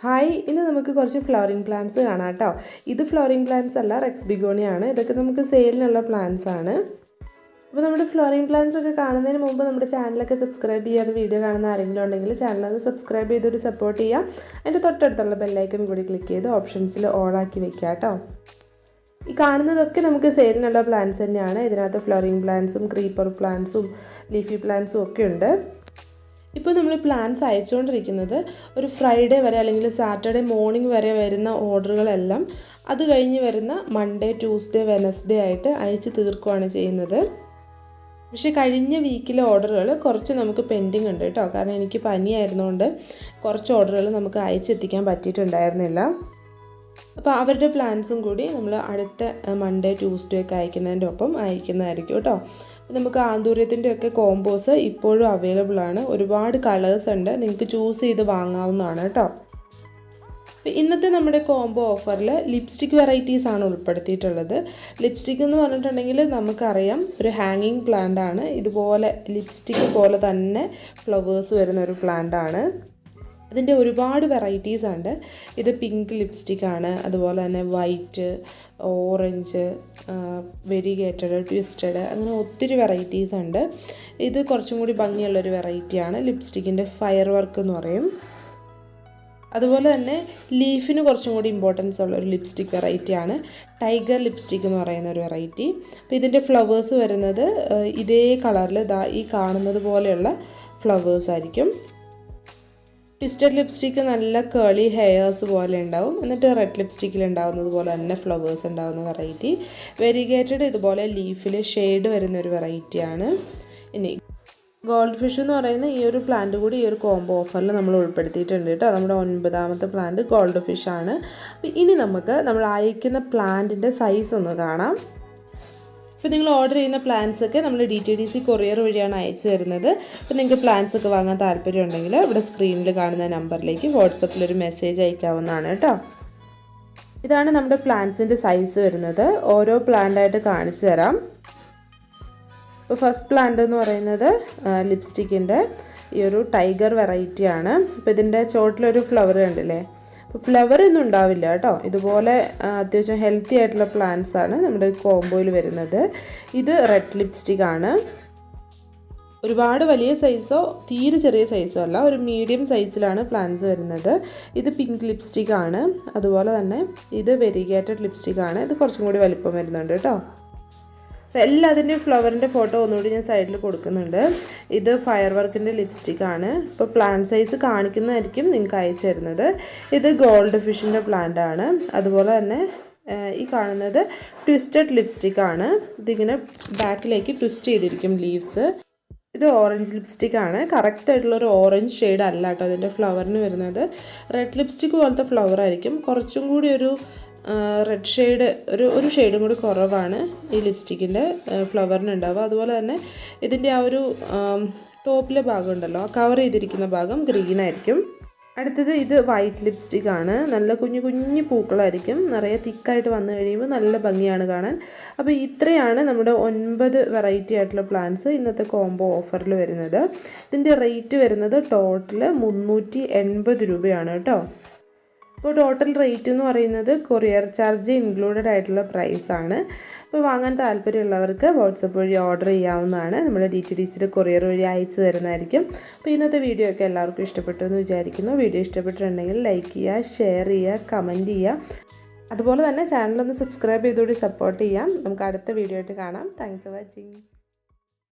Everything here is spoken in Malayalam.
ഹായ് ഇന്ന് നമുക്ക് കുറച്ച് ഫ്ലവറിങ് പ്ലാന്റ്സ് കാണാം കേട്ടോ. ഇത് ഫ്ലവറിങ് പ്ലാന്റ്സ് അല്ല റെക്സ് ബിഗോണിയാണ്. ഇതൊക്കെ നമുക്ക് സെയിലിനുള്ള പ്ലാന്റ്സ് ആണ്. അപ്പോൾ നമ്മുടെ ഫ്ലവറിങ് പ്ലാന്റ്സ് ഒക്കെ കാണുന്നതിന് മുമ്പ് നമ്മുടെ ചാനലൊക്കെ സബ്സ്ക്രൈബ് ചെയ്യാതെ വീഡിയോ കാണുന്ന ആരെങ്കിലും ഉണ്ടെങ്കിൽ ചാനൽ അത് സബ്സ്ക്രൈബ് ചെയ്തൊരു സപ്പോർട്ട് ചെയ്യുക. അതിന്റെ തൊട്ടടുത്തുള്ള ബെല്ലൈക്കൺ കൂടി ക്ലിക്ക് ചെയ്ത് ഓപ്ഷൻസിൽ ഓളാക്കി വെക്കുക കേട്ടോ. ഈ കാണുന്നതൊക്കെ നമുക്ക് സെയിലിനുള്ള പ്ലാന്റ്സ് തന്നെയാണ്. ഇതിനകത്ത് ഫ്ലവറിങ് പ്ലാന്റ്സും ക്രീപ്പർ പ്ലാന്റ്സും ലീഫി പ്ലാന്റ്സും ഒക്കെ ഉണ്ട്. ഇപ്പോൾ നമ്മൾ പ്ലാൻസ് അയച്ചുകൊണ്ടിരിക്കുന്നത് ഒരു ഫ്രൈഡേ വരെ അല്ലെങ്കിൽ സാറ്റർഡേ മോർണിംഗ് വരെ വരുന്ന ഓർഡറുകളെല്ലാം അത് കഴിഞ്ഞ് വരുന്ന മൺഡേ ട്യൂസ്ഡേ വെനസ്ഡേ ആയിട്ട് അയച്ച് തീർക്കുകയാണ് ചെയ്യുന്നത്. പക്ഷേ കഴിഞ്ഞ വീക്കിലെ ഓർഡറുകൾ കുറച്ച് നമുക്ക് പെൻഡിങ് ഉണ്ട് കേട്ടോ. കാരണം എനിക്ക് പനിയായിരുന്നുകൊണ്ട് കുറച്ച് ഓർഡറുകൾ നമുക്ക് അയച്ചെത്തിക്കാൻ പറ്റിയിട്ടുണ്ടായിരുന്നില്ല. അപ്പോൾ അവരുടെ പ്ലാൻസും കൂടി നമ്മൾ അടുത്ത മൺഡേ ട്യൂസ്ഡേ ഒക്കെ അയക്കുന്നതിന്റെ ഒപ്പം അയക്കുന്നതായിരിക്കും കേട്ടോ. നമുക്ക് ആന്തൂര്യത്തിന്റെ ഒക്കെ കോംബോസ് ഇപ്പോഴും അവൈലബിൾ ആണ്. ഒരുപാട് കളേഴ്സ് ഉണ്ട്. നിങ്ങൾക്ക് ചൂസ് ചെയ്ത് വാങ്ങാവുന്നതാണ് കേട്ടോ. ഇന്നത്തെ നമ്മുടെ കോംബോ ഓഫറിൽ ലിപ്സ്റ്റിക് വെറൈറ്റീസ് ആണ് ഉൾപ്പെടുത്തിയിട്ടുള്ളത്. ലിപ്സ്റ്റിക് എന്ന് പറഞ്ഞിട്ടുണ്ടെങ്കിൽ നമുക്കറിയാം ഒരു ഹാങ്ങിങ് പ്ലാന്റ് ആണ്. ഇതുപോലെ ലിപ്സ്റ്റിക് പോലെ തന്നെ ഫ്ലവേഴ്സ് വരുന്ന ഒരു പ്ലാന്റ് ആണ്. അതിന്റെ ഒരുപാട് വെറൈറ്റീസ് ഉണ്ട്. ഇത് പിങ്ക് ലിപ്സ്റ്റിക് ആണ് അതുപോലെ തന്നെ വൈറ്റ് ഓറഞ്ച് വെരിഗേറ്റഡ് ട്വിസ്റ്റഡ് അങ്ങനെ ഒത്തിരി വെറൈറ്റീസ് ഉണ്ട്. ഇത് കുറച്ചും കൂടി ഭംഗിയുള്ളൊരു വെറൈറ്റിയാണ് ലിപ്സ്റ്റിക്കിന്റെ ഫയർ വർക്ക് എന്ന് പറയും. അതുപോലെ തന്നെ ലീഫിന് കുറച്ചും കൂടി ഇമ്പോർട്ടൻസ് ഉള്ള ഒരു ലിപ്സ്റ്റിക് വെറൈറ്റിയാണ് ടൈഗർ ലിപ്സ്റ്റിക് എന്ന് പറയുന്ന ഒരു വെറൈറ്റി അപ്പോൾ ഇതിന്റെ ഫ്ലവേഴ്സ് വരുന്നത് ഇതേ കളറിൽ ഈ കാണുന്നത് പോലെയുള്ള ഫ്ലവേഴ്സ് ആയിരിക്കും. ട്വിസ്റ്റഡ് ലിപ്സ്റ്റിക്ക് നല്ല കേളി ഹെയേഴ്സ് പോലെ ഉണ്ടാവും. എന്നിട്ട് റെഡ് ലിപ്സ്റ്റിക്കിൽ ഉണ്ടാവുന്നത് പോലെ തന്നെ ഫ്ലവേഴ്സ് ഉണ്ടാവുന്ന വെറൈറ്റി വെരിഗേറ്റഡ് ഇതുപോലെ ലീഫിൽ ഷെയ്ഡ് വരുന്ന ഒരു വെറൈറ്റിയാണ് ഇനി ഗോൾഡ് ഫിഷ് എന്ന് പറയുന്ന ഈ ഒരു പ്ലാന്റ് കൂടി ഈ ഒരു കോംബോ ഓഫറിൽ നമ്മൾ ഉൾപ്പെടുത്തിയിട്ടുണ്ട് കേട്ടോ. നമ്മുടെ ഒൻപതാമത്തെ പ്ലാന്റ് ഗോൾഡ് ഫിഷ് ആണ് ഇനി നമുക്ക് നമ്മൾ അയക്കുന്ന പ്ലാന്റിന്റെ സൈസ് ഒന്ന് കാണാം. ഇപ്പോൾ നിങ്ങൾ ഓർഡർ ചെയ്യുന്ന പ്ലാൻസ് ഒക്കെ നമ്മൾ D T D C courier വഴിയാണ് അയച്ചു തരുന്നത്. അപ്പോൾ നിങ്ങൾക്ക് പ്ലാൻസ് ഒക്കെ വാങ്ങാൻ താല്പര്യം ഉണ്ടെങ്കിൽ ഇവിടെ സ്ക്രീനിൽ കാണുന്ന നമ്പറിലേക്ക് വാട്സപ്പിൽ ഒരു മെസ്സേജ് അയക്കാവുന്നതാണ് കേട്ടോ. ഇതാണ് നമ്മുടെ പ്ലാന്റ്സിന്റെ സൈസ് വരുന്നത്. ഓരോ പ്ലാന്റായിട്ട് കാണിച്ചു തരാം. ഇപ്പോൾ ഫസ്റ്റ് പ്ലാന്റ് എന്ന് പറയുന്നത് ലിപ്സ്റ്റിക്കിന്റെ ഈ ഒരു ടൈഗർ വെറൈറ്റിയാണ് അപ്പോൾ ഇതിന്റെ ചോട്ടിലൊരു ഫ്ലവർ കണ്ടില്ലേ? ഫ്ലവർ ഒന്നും ഉണ്ടാവില്ല കേട്ടോ. ഇതുപോലെ അത്യാവശ്യം ഹെൽത്തി ആയിട്ടുള്ള പ്ലാന്റ്സ് ആണ് നമ്മുടെ കോംബോയിൽ വരുന്നത്. ഇത് റെഡ് ലിപ്സ്റ്റിക് ആണ്. ഒരുപാട് വലിയ സൈസോ തീരെ ചെറിയ സൈസോ അല്ല ഒരു മീഡിയം സൈസിലാണ് പ്ലാന്റ്സ് വരുന്നത്. ഇത് പിങ്ക് ലിപ്സ്റ്റിക് ആണ്. അതുപോലെ തന്നെ ഇത് വെരിഗേറ്റഡ് ലിപ്സ്റ്റിക് ആണ്. ഇത് കുറച്ചും കൂടി വലിപ്പം വരുന്നുണ്ട് കേട്ടോ. എല്ലാത്തിന്റെയും ഫ്ലവറിന്റെ ഫോട്ടോ ഒന്നുകൂടി ഞാൻ സൈഡിൽ കൊടുക്കുന്നുണ്ട്. ഇത് ഫയർ വർക്കിന്റെ ലിപ്സ്റ്റിക് ആണ്. ഇപ്പോൾ പ്ലാന്റ് സൈസ് കാണിക്കുന്നതായിരിക്കും നിങ്ങൾക്ക് അയച്ചു തരുന്നത്. ഇത് ഗോൾഡ് ഫിഷിന്റെ പ്ലാന്റ് ആണ്. അതുപോലെ തന്നെ ഈ കാണുന്നത് ട്വിസ്റ്റഡ് ലിപ്സ്റ്റിക് ആണ്. ഇതിങ്ങനെ ബാക്കിലേക്ക് ട്വിസ്റ്റ് ചെയ്തിരിക്കും ലീവ്സ് ഇത് ഓറഞ്ച് ലിപ്സ്റ്റിക് ആണ്. കറക്റ്റ് ആയിട്ടുള്ള ഒരു ഓറഞ്ച് ഷെയ്ഡ് അല്ല കേട്ടോ അതിന്റെ ഫ്ലവറിന് വരുന്നത്. റെഡ് ലിപ്സ്റ്റിക് പോലത്തെ ഫ്ലവർ ആയിരിക്കും. കുറച്ചും കൂടി ഒരു റെഡ് ഷെയ്ഡ് ഒരു ഒരു ഷെയ്ഡും കൂടി കുറവാണ് ഈ ലിപ്സ്റ്റിക്കിന്റെ ഫ്ലവറിന് ഉണ്ടാവുക അതുപോലെ തന്നെ ഇതിന്റെ ആ ഒരു ടോപ്പിലെ ഭാഗം ഉണ്ടല്ലോ ആ കവർ ചെയ്തിരിക്കുന്ന ഭാഗം ഗ്രീൻ ആയിരിക്കും. അടുത്തത് ഇത് വൈറ്റ് ലിപ്സ്റ്റിക് ആണ്. നല്ല കുഞ്ഞു കുഞ്ഞു പൂക്കളായിരിക്കും. നിറയെ തിക്കായിട്ട് വന്നു കഴിയുമ്പോൾ നല്ല ഭംഗിയാണ് കാണാൻ. അപ്പോൾ ഇത്രയാണ് നമ്മുടെ ഒൻപത് വെറൈറ്റി ആയിട്ടുള്ള പ്ലാന്റ്സ് ഇന്നത്തെ കോംബോ ഓഫറിൽ വരുന്നത്. ഇതിന്റെ റേറ്റ് വരുന്നത് ടോട്ടൽ മുന്നൂറ്റി രൂപയാണ് കേട്ടോ. ഇപ്പോൾ ടോട്ടൽ റേറ്റ് എന്ന് പറയുന്നത് കൊറിയർ ചാർജ് ഇൻക്ലൂഡഡ് ആയിട്ടുള്ള പ്രൈസ് ആണ്. അപ്പോൾ വാങ്ങാൻ താല്പര്യമുള്ളവർക്ക് വാട്സപ്പ് വഴി ഓർഡർ ചെയ്യാവുന്നതാണ്. നമ്മൾ ഡി ടി ഡി സിയുടെ കൊറിയർ വഴി അയച്ചു തരുന്നതായിരിക്കും. അപ്പോൾ ഇന്നത്തെ വീഡിയോ ഒക്കെ എല്ലാവർക്കും ഇഷ്ടപ്പെട്ടു എന്ന് വിചാരിക്കുന്നു. വീഡിയോ ഇഷ്ടപ്പെട്ടിട്ടുണ്ടെങ്കിൽ ലൈക്ക് ചെയ്യുക ഷെയർ ചെയ്യുക കമന്റ് ചെയ്യുക. അതുപോലെ തന്നെ ചാനലൊന്ന് സബ്സ്ക്രൈബ് ചെയ്തുകൂടി സപ്പോർട്ട് ചെയ്യാം. നമുക്ക് അടുത്ത വീഡിയോ ആയിട്ട് കാണാം. Thanks for watching